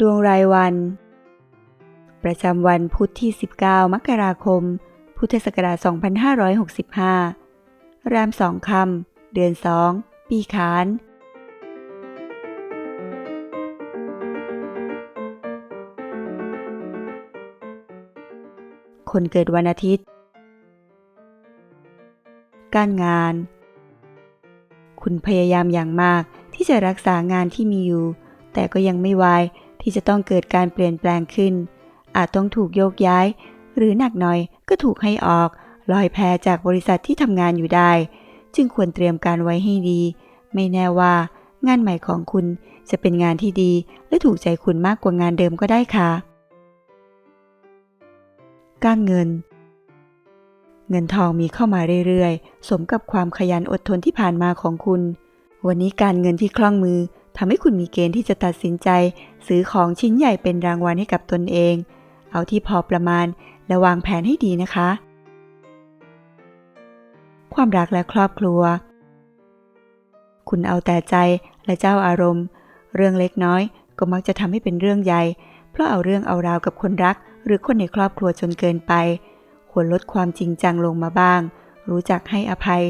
ดวงรายวัน ประจำวันพุธที่ 19 มกราคม พุทธศักราช 2565 รามสองคำ เดือน2ปีขาน คนเกิดวันอาทิตย์ การงาน คุณพยายามอย่างมากที่จะรักษางานที่มีอยู่ แต่ก็ยังไม่ไวาย ที่จะต้องเกิดการเปลี่ยนแปลงขึ้น อาจต้องถูกโยกย้าย หรือหนักหน่อยก็ถูกให้ออก ลอยแพจากบริษัทที่ทำงานอยู่ได้ จึงควรเตรียมการไว้ให้ดี ไม่แน่ว่างานใหม่ของคุณจะเป็นงานที่ดีและถูกใจคุณมากกว่างานเดิมก็ได้ค่ะ การเงิน เงินทองมีเข้ามาเรื่อยๆ สมกับความขยันอดทนที่ผ่านมาของคุณ วันนี้การเงินที่คล่องมือ ทำให้คุณมีเกณฑ์ที่จะตัดสินใจ ซื้อของชิ้นใหญ่เป็นรางวัลให้กับตนเอง เอาที่พอประมาณและวางแผนให้ดีนะคะ ความรักและครอบครัว คุณเอาแต่ใจและเจ้าอารมณ์ เรื่องเล็กน้อยก็มักจะทำให้เป็นเรื่องใหญ่ เพราะเอาเรื่องเอาราวกับคนรัก หรือคนในครอบครัวจนเกินไป ควรลดความจริงจังลงมาบ้าง รู้จักให้อภัย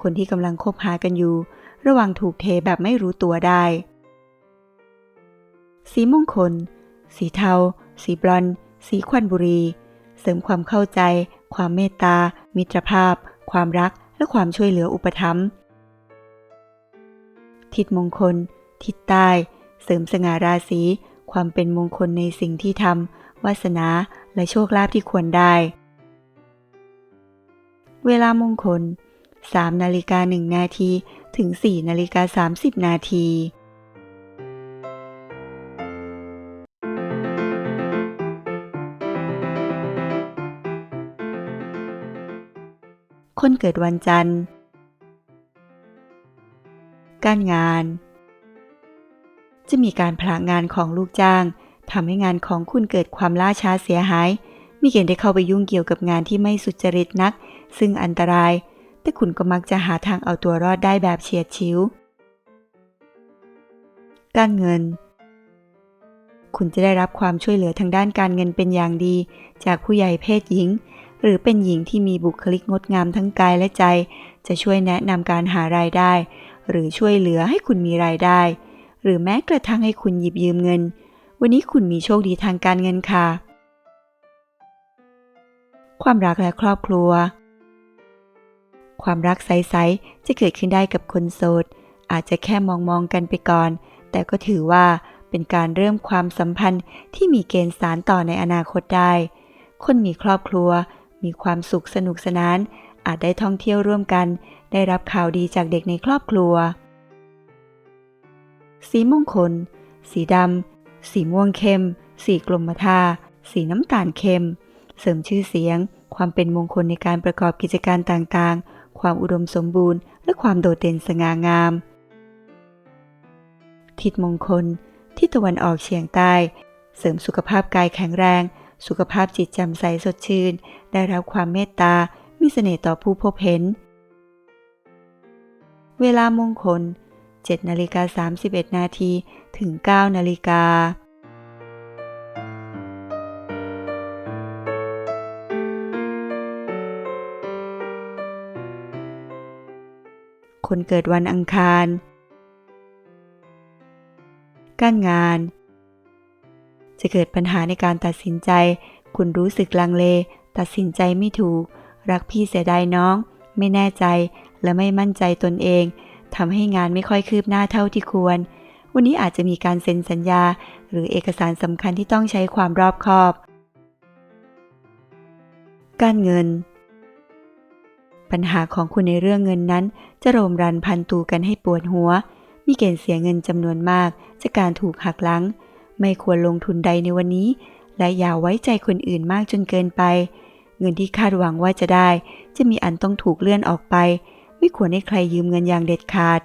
คนที่กำลังคบหากันอยู่ ระวังถูกเทแบบไม่รู้ตัวได้ สีมงคล สีเทา สีบรอนสีควันบุรี เสริมความเข้าใจ ความเมตตา มิตรภาพ ความรัก และความช่วยเหลืออุปถัมภ์ ทิศมงคล ทิศใต้ เสริมสง่าราศี ความเป็นมงคลในสิ่งที่ทำ วาสนา และโชคลาภที่ควรได้ เวลามงคล3นาฬิกา1นาที ถึง4นาฬิกา30 นาทีคนเกิดวันจันทร์ การงาน จะมีการพลางานของลูกจ้างทำให้งานของคุณเกิดความล่าช้าเสียหาย มีเกณฑ์ได้เข้าไปยุ่งเกี่ยวกับงานที่ไม่สุจริตนัก ซึ่งอันตราย แต่คุณก็มักจะหาทางเอาตัวรอดได้แบบเฉียดฉิว การเงิน คุณจะได้รับความช่วยเหลือทางด้านการเงินเป็นอย่างดี จากผู้ใหญ่เพศหญิง หรือเป็นหญิงที่มีบุคลิกงดงามทั้งกายและใจ จะช่วยแนะนำการหารายได้ หรือช่วยเหลือให้คุณมีรายได้ หรือแม้กระทั่งให้คุณหยิบยืมเงิน วันนี้คุณมีโชคดีทางการเงินค่ะ ความรักและครอบครัว ความรักใสๆจะเกิดขึ้นได้กับคนโสด อาจจะแค่มองมองกันไปก่อน แต่ก็ถือว่าเป็นการเริ่มความสัมพันธ์ที่มีเกณฑ์สารต่อในอนาคตได้ คนมีครอบครัว มีความสุขสนุกสนาน อาจได้ท่องเที่ยวร่วมกัน ได้รับข่าวดีจากเด็กในครอบครัว สีมงคล สีดำ สีม่วงเข้ม สีกลมท่า สีน้ำตาลเข้ม เสริมชื่อเสียง ความเป็นมงคลในการประกอบกิจการต่างๆ ความอุดมสมบูรณ์ และความโดดเด่นสง่างาม ทิศมงคลทิศตะวันออกเฉียงใต้ เสริมสุขภาพกายแข็งแรง สุขภาพจิตแจ่มใสสดชื่น ได้รับความเมตตา มีเสน่ห์ต่อผู้พบเห็น เวลามงคล7นาฬิกา31 นาทีถึง 9 นาฬิกา คนเกิดวันอังคาร การงาน จะเกิดปัญหาในการตัดสินใจ คุณรู้สึกลังเล ตัดสินใจไม่ถูก รักพี่เสียดายน้อง ไม่แน่ใจและไม่มั่นใจตนเองทำให้งานไม่ค่อยคืบหน้าเท่าที่ควร วันนี้อาจจะมีการเซ็นสัญญา หรือเอกสารสำคัญที่ต้องใช้ความรอบคอบ การเงิน ปัญหาของคุณในเรื่องเงินนั้น จะโรมรันพันตูกันให้ปวดหัว มีเกณฑ์เสียเงินจำนวนมากจากการถูกหักหลัง ไม่ควรลงทุนใดในวันนี้ และอย่าไว้ใจคนอื่นมากจนเกินไป เงินที่คาดหวังว่าจะได้ จะมีอันต้องถูกเลื่อนออกไป ไม่ควรให้ใครยืมเงินอย่างเด็ดขาด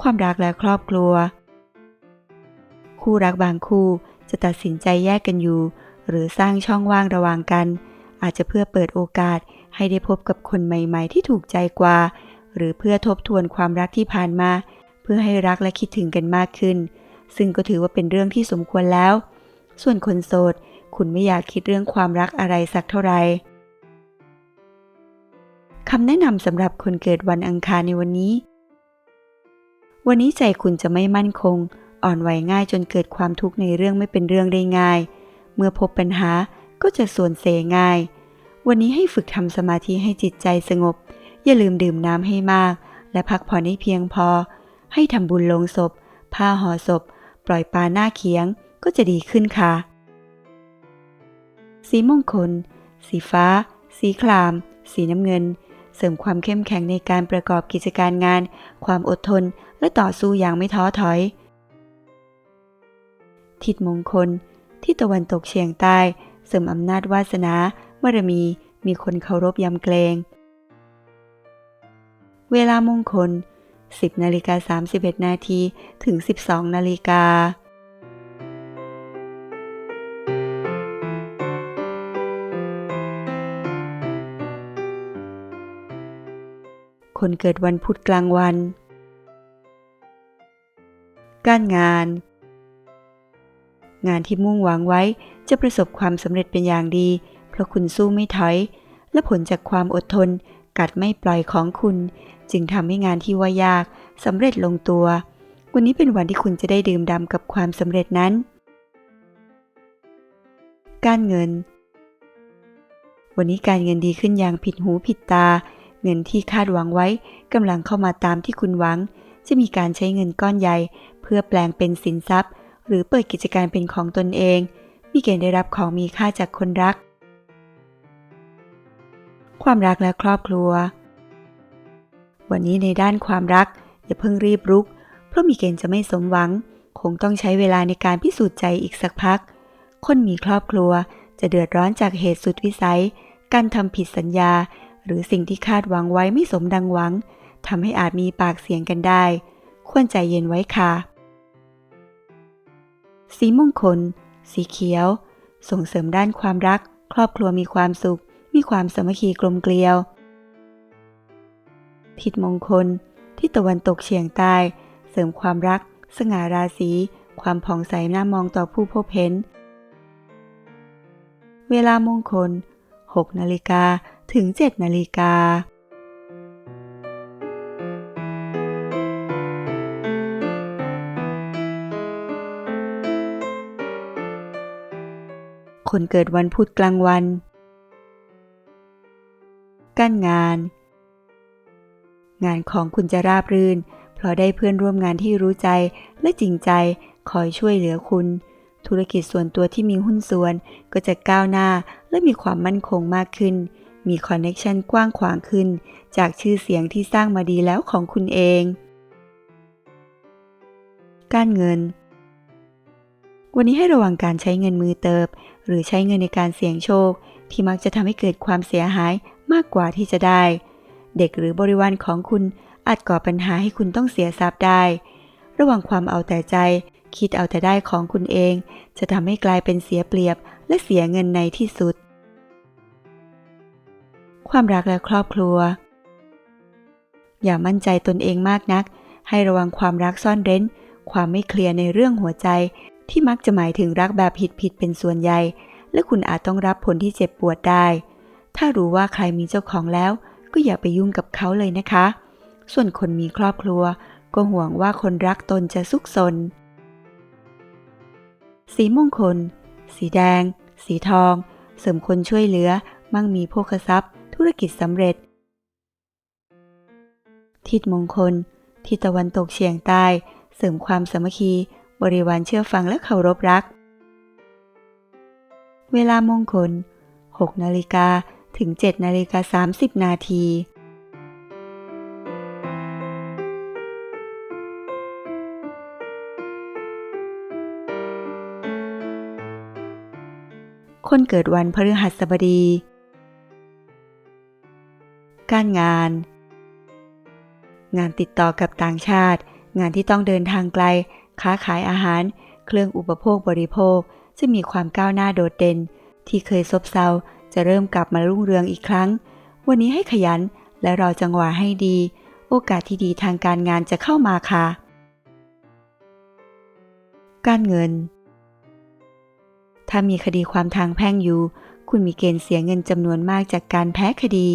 ความรักและครอบครัว คู่รักบางคู่จะตัดสินใจแยกกันอยู่ หรือสร้างช่องว่างระหว่างกัน อาจจะเพื่อเปิดโอกาสให้ได้พบกับคนใหม่ ๆ ที่ถูกใจกว่า หรือเพื่อทบทวนความรักที่ผ่านมา เพื่อให้รักและคิดถึงกันมากขึ้น ซึ่งก็ถือว่าเป็นเรื่องที่สมควรแล้ว ส่วนคนโสด คุณไม่อยากคิดเรื่องความรักอะไรสักเท่าไหร่คำแนะนำสำหรับคนเกิดวันอังคารในวันนี้ วันนี้ใจคุณจะไม่มั่นคง อ่อนไหวง่ายจนเกิดความทุกข์ในเรื่องไม่เป็นเรื่องได้ง่าย เมื่อพบปัญหา ก็จะส่วนเสง่าย วันนี้ให้ฝึกทำสมาธิให้จิตใจสงบ อย่าลืมดื่มน้ำให้มาก และพักผ่อนให้เพียงพอ ให้ทำบุญลงศพ ผ้าห่อศพ ปล่อยปลาหน้าเคียงก็จะดีขึ้นค่ะ สีมงคล สีฟ้า สีคราม สีน้ำเงิน เสริมความเข้มแข็งในการประกอบกิจการงาน ความอดทน และต่อสู้อย่างไม่ท้อถอย ทิศมงคล ที่ตะวันตกเฉียงใต้ เสริมอำนาจวาสนาบารมีมีคนเคารพยำเกรง เวลามงคล 10นาฬิกา31 นาทีถึง 12 นาฬิกาคนเกิดวันพุธกลางวัน การงาน งานที่มุ่งหวังไว้จะประสบความสำเร็จเป็นอย่างดี เพราะคุณสู้ไม่ถอย และผลจากความอดทน กัดไม่ปล่อยของคุณ จึงทำให้งานที่ว่ายากสำเร็จลงตัว วันนี้เป็นวันที่คุณจะได้ดื่มด่ำกับความสำเร็จนั้น การเงิน วันนี้การเงินดีขึ้นอย่างผิดหูผิดตา เงินที่คาดหวังไว้กำลังเข้ามาตามที่คุณหวัง จะมีการใช้เงินก้อนใหญ่ เพื่อแปลงเป็นสินทรัพย์ หรือเปิดกิจการเป็นของตนเอง มีเกณฑ์ได้รับของมีค่าจากคนรัก ความรักและครอบครัว วันนี้ในด้านความรักอย่าเพิ่งรีบรุก เพราะมีเกณฑ์จะไม่สมหวัง คงต้องใช้เวลาในการพิสูจน์ใจอีกสักพัก คนมีครอบครัวจะเดือดร้อนจากเหตุสุดวิสัย การทำผิดสัญญา หรือสิ่งที่คาดหวังไว้ไม่สมดังหวังทำให้อาจมีปากเสียงกันได้ ควรใจเย็นไว้ค่ะ สีมงคล สีเขียว ส่งเสริมด้านความรัก ครอบครัวมีความสุข มีความสามัคคีกลมเกลียวทิศมงคล ที่ตะวันตกเฉียงใต้ เสริมความรัก สง่าราศี ความผ่องใสน่ามองต่อผู้พบเห็น เวลามงคล 6 นาฬิกาถึง 7 นาฬิกา คนเกิดวันพุธกลางวัน การงาน งานของคุณจะราบรื่น เพราะได้เพื่อนร่วมงานที่รู้ใจและจริงใจคอยช่วยเหลือคุณ ธุรกิจส่วนตัวที่มีหุ้นส่วนก็จะก้าวหน้าและมีความมั่นคงมากขึ้น มีคอนเน็ชันกว้างขวางขึ้น จากชื่อเสียงที่สร้างมาดีแล้วของคุณเอง การเงิน วันนี้ให้ระวังการใช้เงินมือเติบ หรือใช้เงินในการเสี่ยงโชค ที่มักจะทำให้เกิดความเสียหายมากกว่าที่จะได้ เด็กหรือบริวารของคุณอาจก่อปัญหาให้คุณต้องเสียทรัพย์ได้ ระวังความเอาแต่ใจ คิดเอาแต่ได้ของคุณเอง จะทำให้กลายเป็นเสียเปรียบ และเสียเงินในที่สุด ความรักและครอบครัว อย่ามั่นใจตนเองมากนัก ให้ระวังความรักซ่อนเร้น ความไม่เคลียร์ในเรื่องหัวใจ ที่มักจะหมายถึงรักแบบผิดๆเป็นส่วนใหญ่ และคุณอาจต้องรับผลที่เจ็บปวดได้ ถ้ารู้ว่าใครมีเจ้าของแล้ว ก็อย่าไปยุ่งกับเขาเลยนะคะ ส่วนคนมีครอบครัว ก็ห่วงว่าคนรักตนจะซุกซน สีมงคล สีแดง สีทอง เสริมคนช่วยเหลือ มั่งมีโภคทรัพย์ ธุรกิจสำเร็จ ทิศมงคล ทิศตะวันตกเฉียงใต้ เสริมความสามัคคี บริวารเชื่อฟังและเคารพรัก เวลามงคล 6 นาฬิกาถึง 7 นาฬิกา 30 นาทีคนเกิดวันพฤหัสบดี การงาน งานติดต่อกับต่างชาติ งานที่ต้องเดินทางไกล ค้าขายอาหาร เครื่องอุปโภคบริโภคจะมีความก้าวหน้าโดดเด่น ที่เคยซบเซาจะเริ่มกลับมารุ่งเรืองอีกครั้ง วันนี้ให้ขยันและรอจังหวะให้ดี โอกาสที่ดีทางการงานจะเข้ามาค่ะ การเงิน ถ้ามีคดีความทางแพ่งอยู่ คุณมีเกณฑ์เสียเงินจำนวนมากจากการแพ้คดี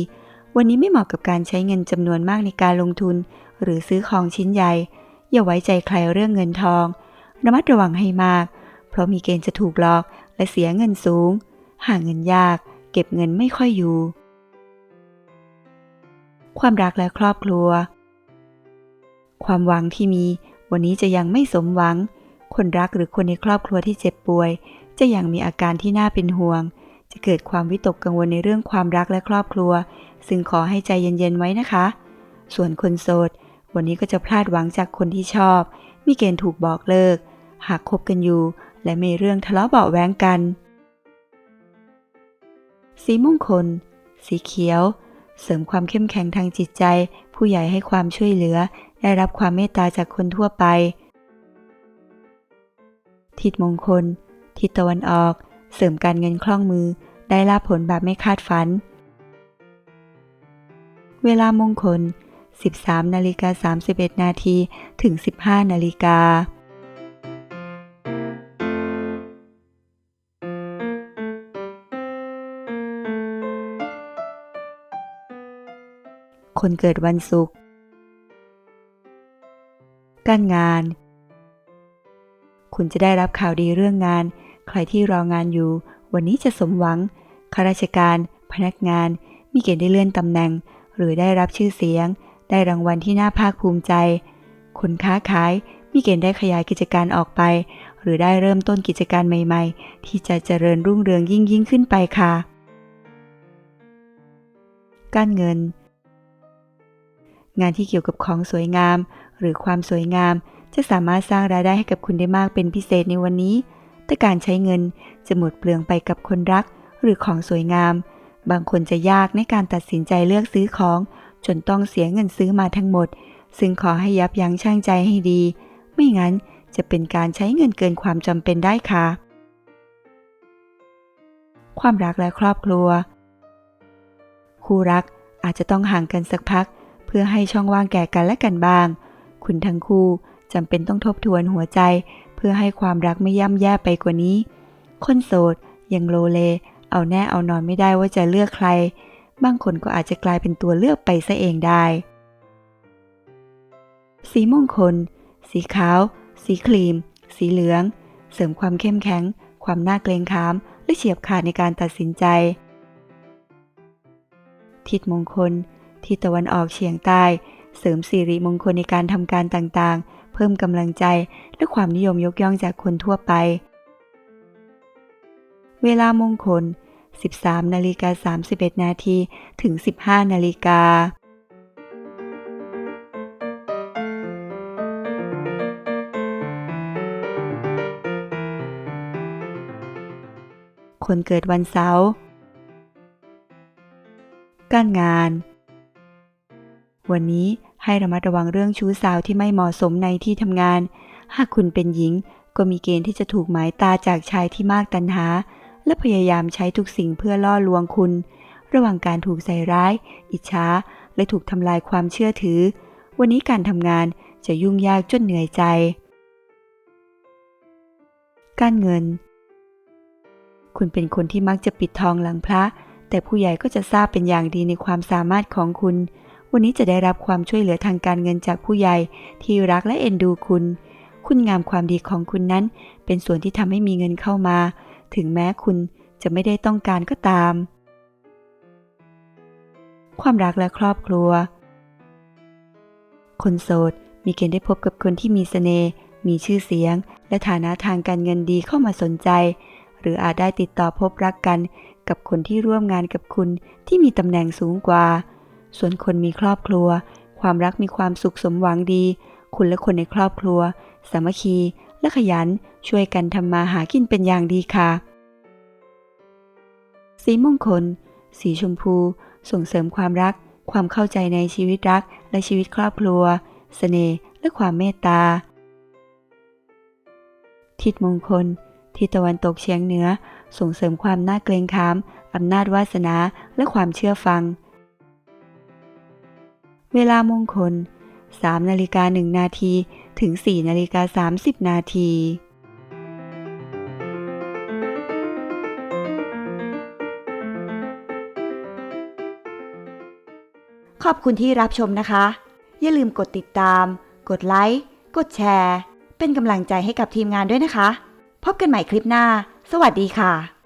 วันนี้ไม่เหมาะกับการใช้เงินจำนวนมากในการลงทุน หรือซื้อของชิ้นใหญ่ อย่าไว้ใจใครเรื่องเงินทอง ระมัดระวังให้มาก เพราะมีเกณฑ์จะถูกหลอกและเสียเงินสูง หาเงินยาก เก็บเงินไม่ค่อยอยู่ ความรักและครอบครัว ความหวังที่มี วันนี้จะยังไม่สมหวัง คนรักหรือคนในครอบครัวที่เจ็บป่วย จะยังมีอาการที่น่าเป็นห่วง จะเกิดความวิตกกังวลในเรื่องความรักและครอบครัว ซึ่งขอให้ใจเย็นๆไว้นะคะ ส่วนคนโสด วันนี้ก็จะพลาดหวังจากคนที่ชอบ มีเกณฑ์ถูกบอกเลิก หากคบกันอยู่ และมีเรื่องทะเลาะเบาะแว้งกัน สีมงคล สีเขียว เสริมความเข้มแข็งทางจิตใจ ผู้ใหญ่ให้ความช่วยเหลือ ได้รับความเมตตาจากคนทั่วไป ทิศมงคล ทิศตะวันออก เสริมการเงินคล่องมือ ได้ลาภผลแบบไม่คาดฝัน เวลามงคล 13นาฬิกา31นาทีถึง 15นาฬิกาคนเกิดวันศุกร์ การงาน คุณจะได้รับข่าวดีเรื่องงาน ใครที่รองานอยู่ วันนี้จะสมหวัง ข้าราชการ พนักงาน มีเกณฑ์ได้เลื่อนตำแหน่ง หรือได้รับชื่อเสียง ได้รางวัลที่น่าภาคภูมิใจ คนค้าขายมีเกณฑ์ได้ขยายกิจการออกไป หรือได้เริ่มต้นกิจการใหม่ ๆ ที่จะเจริญรุ่งเรืองยิ่งยิ่งขึ้นไปค่ะ การเงิน งานที่เกี่ยวกับของสวยงาม หรือความสวยงาม จะสามารถสร้างรายได้ให้กับคุณได้มากเป็นพิเศษในวันนี้ แต่การใช้เงินจะหมดเปลืองไปกับคนรัก หรือของสวยงาม บางคนจะยากในการตัดสินใจเลือกซื้อของ จนต้องเสียเงินซื้อมาทั้งหมด ซึ่งขอให้ยับยั้งชั่งใจให้ดี ไม่งั้นจะเป็นการใช้เงินเกินความจำเป็นได้ค่ะ ความรักและครอบครัว คู่รักอาจจะต้องห่างกันสักพัก เพื่อให้ช่องว่างแก่กันและกันบ้าง คุณทั้งคู่จำเป็นต้องทบทวนหัวใจ เพื่อให้ความรักไม่ย่ำแย่ไปกว่านี้ คนโสดยังโลเล เอาแน่เอานอนไม่ได้ว่าจะเลือกใคร บางคนก็อาจจะกลายเป็นตัวเลือกไปซะเองได้ สีมงคล สีขาว สีครีม สีเหลือง เสริมความเข้มแข็ง ความน่าเกรงขาม และเฉียบขาดในการตัดสินใจ ทิศมงคล ทิศตะวันออกเฉียงใต้ เสริมสิริมงคลในการทำการต่างๆ เพิ่มกำลังใจและความนิยมยกย่องจากคนทั่วไป เวลามงคล 13นาฬิกา31นาทีถึง 15นาฬิกาคนเกิดวันเสาร์ การงาน วันนี้ให้ระมัดระวังเรื่องชู้สาวที่ไม่เหมาะสมในที่ทำงาน หากคุณเป็นหญิงก็มีเกณฑ์ที่จะถูกหมายตาจากชายที่มากตันหา และพยายามใช้ทุกสิ่งเพื่อล่อลวงคุณ ระหว่างการถูกใส่ร้าย อิจฉาและถูกทำลายความเชื่อถือ วันนี้การทำงานจะยุ่งยากจนเหนื่อยใจ การเงิน คุณเป็นคนที่มักจะปิดทองหลังพระ แต่ผู้ใหญ่ก็จะทราบเป็นอย่างดีในความสามารถของคุณ วันนี้จะได้รับความช่วยเหลือทางการเงินจากผู้ใหญ่ที่รักและเอ็นดูคุณ คุณงามความดีของคุณนั้น เป็นส่วนที่ทำให้มีเงินเข้ามา ถึงแม้คุณจะไม่ได้ต้องการก็ตาม ความรักและครอบครัว คนโสดมีเกณฑ์ได้พบกับคนที่มีเสน่ห์มีชื่อเสียง และฐานะทางการเงินดีเข้ามาสนใจ หรืออาจได้ติดต่อพบรักกันกับคนที่ร่วมงานกับคุณที่มีตำแหน่งสูงกว่า ส่วนคนมีครอบครัว ความรักมีความสุขสมหวังดี คุณและคนในครอบครัว สามัคคี และขยันช่วยกันทำมาหากินเป็นอย่างดีค่ะ สีมงคล สีชมพู ส่งเสริมความรัก ความเข้าใจในชีวิตรัก และชีวิตครอบครัวเสน่ห์และความเมตตา ทิศมงคล ทิศตะวันตกเฉียงเหนือ ส่งเสริมความน่าเกรงขามอำนาจวาสนาและความเชื่อฟัง เวลามงคล 3นาฬิกา1นาทีถึง 4นาฬิกา30 นาทีขอบคุณที่รับชมนะคะ อย่าลืมกดติดตาม กดไลค์ กดแชร์ เป็นกำลังใจให้กับทีมงานด้วยนะคะ พบกันใหม่คลิปหน้า สวัสดีค่ะ